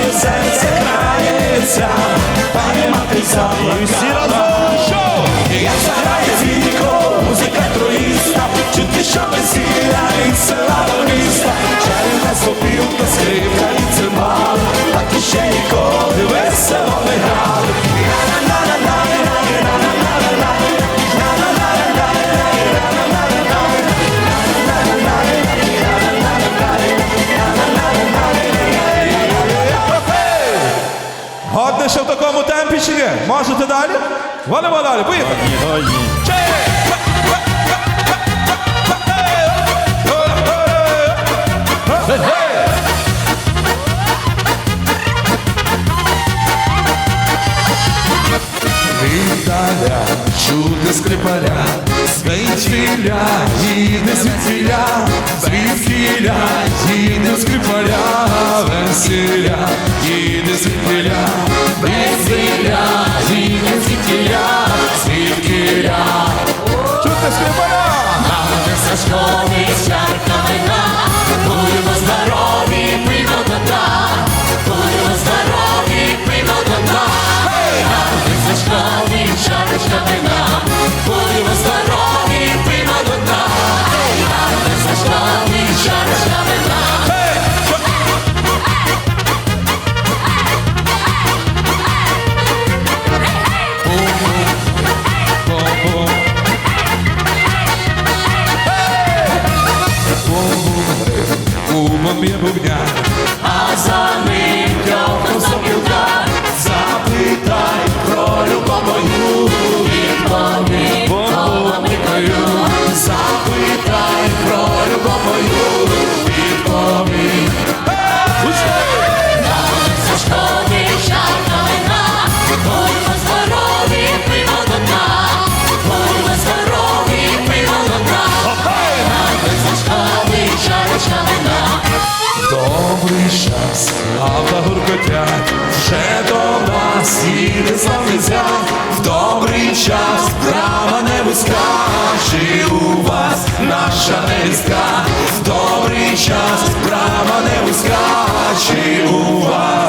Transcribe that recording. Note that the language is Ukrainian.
що серце крається, пані грається, і всі разом, шоу! Я заграю Годне ще в такому темпі чи ні? Можете далі? Валимо далі, поїхали. Віталя, чути скрипаля, звідкіля, їде звідкіля, звідкіля, їде скрипаля, весіля, їде звідкіля, весіля, їде звідкіля, звідкіля. Чути скрипаля! Нам не чарка Добрий час, авто гуркотять, вже до нас славний зять. В добрий час брама не вузька, чи у вас наша невістка? В добрий час брама не вузька, чи у вас